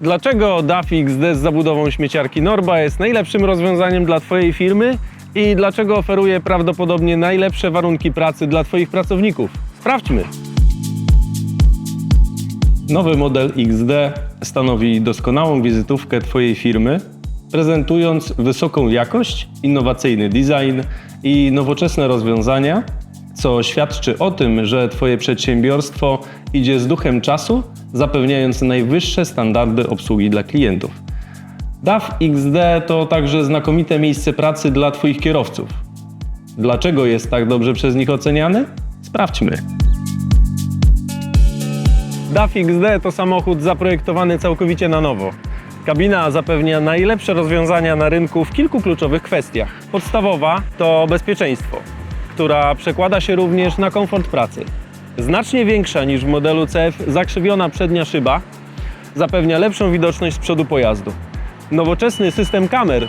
Dlaczego DAF XD z zabudową śmieciarki Norba jest najlepszym rozwiązaniem dla Twojej firmy i dlaczego oferuje prawdopodobnie najlepsze warunki pracy dla Twoich pracowników? Sprawdźmy! Nowy model XD stanowi doskonałą wizytówkę Twojej firmy, prezentując wysoką jakość, innowacyjny design i nowoczesne rozwiązania, co świadczy o tym, że Twoje przedsiębiorstwo idzie z duchem czasu, zapewniając najwyższe standardy obsługi dla klientów. DAF XD to także znakomite miejsce pracy dla Twoich kierowców. Dlaczego jest tak dobrze przez nich oceniany? Sprawdźmy. DAF XD to samochód zaprojektowany całkowicie na nowo. Kabina zapewnia najlepsze rozwiązania na rynku w kilku kluczowych kwestiach. Podstawowa to bezpieczeństwo, która przekłada się również na komfort pracy. Znacznie większa niż w modelu CF zakrzywiona przednia szyba zapewnia lepszą widoczność z przodu pojazdu. Nowoczesny system kamer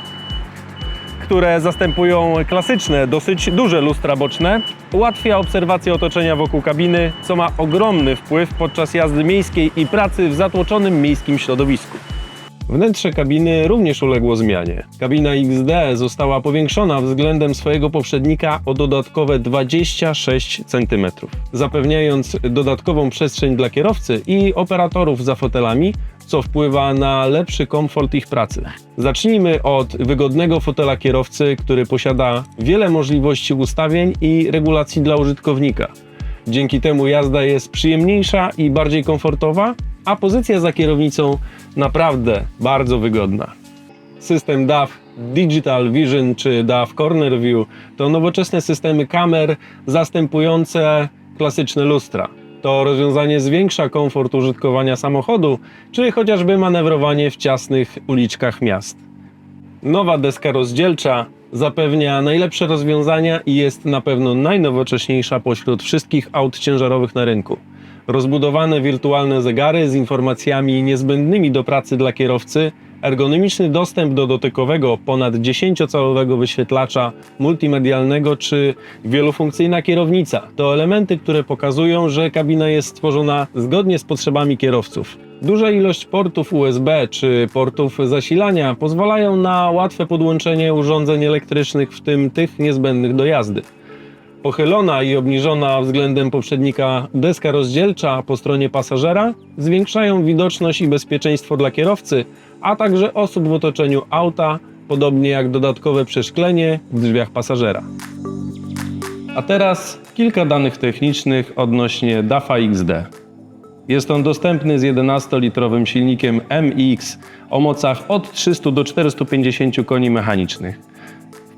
które zastępują klasyczne, dosyć duże lustra boczne, ułatwia obserwację otoczenia wokół kabiny, co ma ogromny wpływ podczas jazdy miejskiej i pracy w zatłoczonym miejskim środowisku. Wnętrze kabiny również uległo zmianie. Kabina XD została powiększona względem swojego poprzednika o dodatkowe 26 cm, zapewniając dodatkową przestrzeń dla kierowcy i operatorów za fotelami, co wpływa na lepszy komfort ich pracy. Zacznijmy od wygodnego fotela kierowcy, który posiada wiele możliwości ustawień i regulacji dla użytkownika. Dzięki temu jazda jest przyjemniejsza i bardziej komfortowa, a pozycja za kierownicą naprawdę bardzo wygodna. System DAF Digital Vision czy DAF Corner View to nowoczesne systemy kamer zastępujące klasyczne lustra. To rozwiązanie zwiększa komfort użytkowania samochodu, czy chociażby manewrowanie w ciasnych uliczkach miast. Nowa deska rozdzielcza zapewnia najlepsze rozwiązania i jest na pewno najnowocześniejsza pośród wszystkich aut ciężarowych na rynku. Rozbudowane wirtualne zegary z informacjami niezbędnymi do pracy dla kierowcy, ergonomiczny dostęp do dotykowego ponad 10-calowego wyświetlacza multimedialnego czy wielofunkcyjna kierownica to elementy, które pokazują, że kabina jest stworzona zgodnie z potrzebami kierowców. Duża ilość portów USB czy portów zasilania pozwalają na łatwe podłączenie urządzeń elektrycznych, w tym tych niezbędnych do jazdy. Pochylona i obniżona względem poprzednika deska rozdzielcza po stronie pasażera zwiększają widoczność i bezpieczeństwo dla kierowcy, a także osób w otoczeniu auta, podobnie jak dodatkowe przeszklenie w drzwiach pasażera. A teraz kilka danych technicznych odnośnie DAFA XD. Jest on dostępny z 11-litrowym silnikiem MX o mocach od 300 do 450 koni mechanicznych.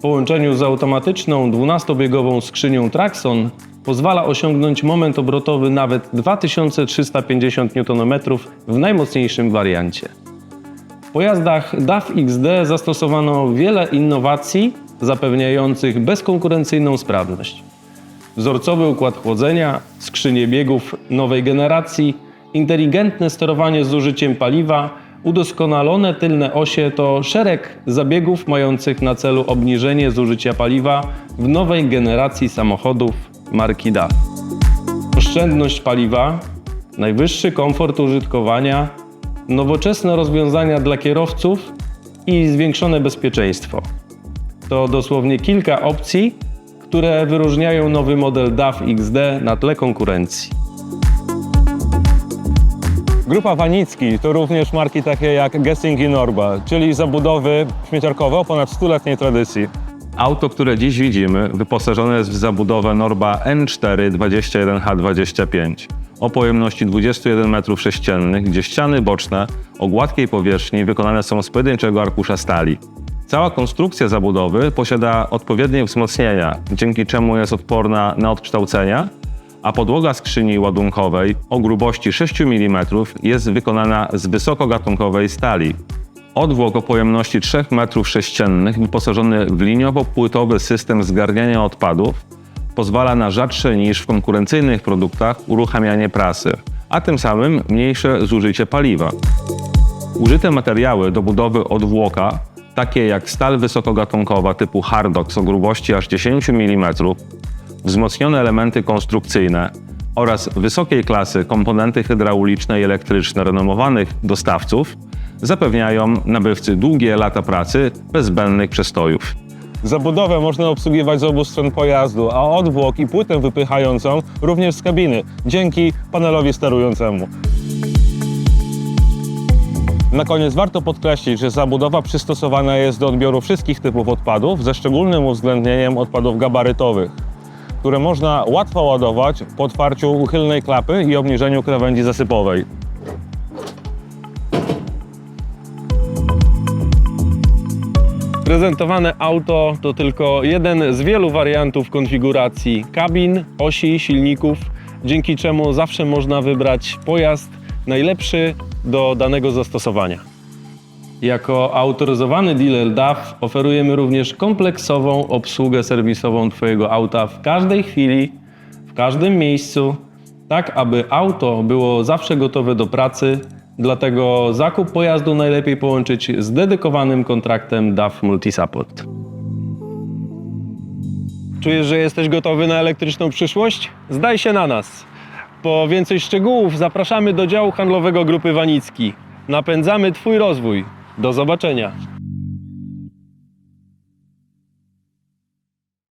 Połączeniu z automatyczną 12-biegową skrzynią Traxon pozwala osiągnąć moment obrotowy nawet 2350 Nm w najmocniejszym wariancie. W pojazdach DAF XD zastosowano wiele innowacji zapewniających bezkonkurencyjną sprawność. Wzorcowy układ chłodzenia, skrzynie biegów nowej generacji, inteligentne sterowanie z użyciem paliwa, udoskonalone tylne osie to szereg zabiegów mających na celu obniżenie zużycia paliwa w nowej generacji samochodów marki DAF. Oszczędność paliwa, najwyższy komfort użytkowania, nowoczesne rozwiązania dla kierowców i zwiększone bezpieczeństwo. To dosłownie kilka opcji, które wyróżniają nowy model DAF XD na tle konkurencji. Grupa Wanicki to również marki takie jak Gessing i Norba, czyli zabudowy śmieciarkowe o ponad 100-letniej tradycji. Auto, które dziś widzimy, wyposażone jest w zabudowę Norba N4 21H25 o pojemności 21 m3, gdzie ściany boczne o gładkiej powierzchni wykonane są z pojedynczego arkusza stali. Cała konstrukcja zabudowy posiada odpowiednie wzmocnienia, dzięki czemu jest odporna na odkształcenia, a podłoga skrzyni ładunkowej o grubości 6 mm jest wykonana z wysokogatunkowej stali. Odwłok o pojemności 3 m3 wyposażony w liniowo-płytowy system zgarniania odpadów pozwala na rzadsze niż w konkurencyjnych produktach uruchamianie prasy, a tym samym mniejsze zużycie paliwa. Użyte materiały do budowy odwłoka, takie jak stal wysokogatunkowa typu Hardox o grubości aż 10 mm, wzmocnione elementy konstrukcyjne oraz wysokiej klasy komponenty hydrauliczne i elektryczne renomowanych dostawców zapewniają nabywcy długie lata pracy bez zbędnych przestojów. Zabudowę można obsługiwać z obu stron pojazdu, a odwłok i płytę wypychającą również z kabiny, dzięki panelowi sterującemu. Na koniec warto podkreślić, że zabudowa przystosowana jest do odbioru wszystkich typów odpadów, ze szczególnym uwzględnieniem odpadów gabarytowych, które można łatwo ładować po otwarciu uchylnej klapy i obniżeniu krawędzi zasypowej. Prezentowane auto to tylko jeden z wielu wariantów konfiguracji kabin, osi, silników, dzięki czemu zawsze można wybrać pojazd najlepszy do danego zastosowania. Jako autoryzowany dealer DAF oferujemy również kompleksową obsługę serwisową Twojego auta w każdej chwili, w każdym miejscu, tak aby auto było zawsze gotowe do pracy. Dlatego zakup pojazdu najlepiej połączyć z dedykowanym kontraktem DAF Multisupport. Czujesz, że jesteś gotowy na elektryczną przyszłość? Zdaj się na nas. Po więcej szczegółów zapraszamy do działu handlowego Grupy Wanicki. Napędzamy Twój rozwój. Do zobaczenia.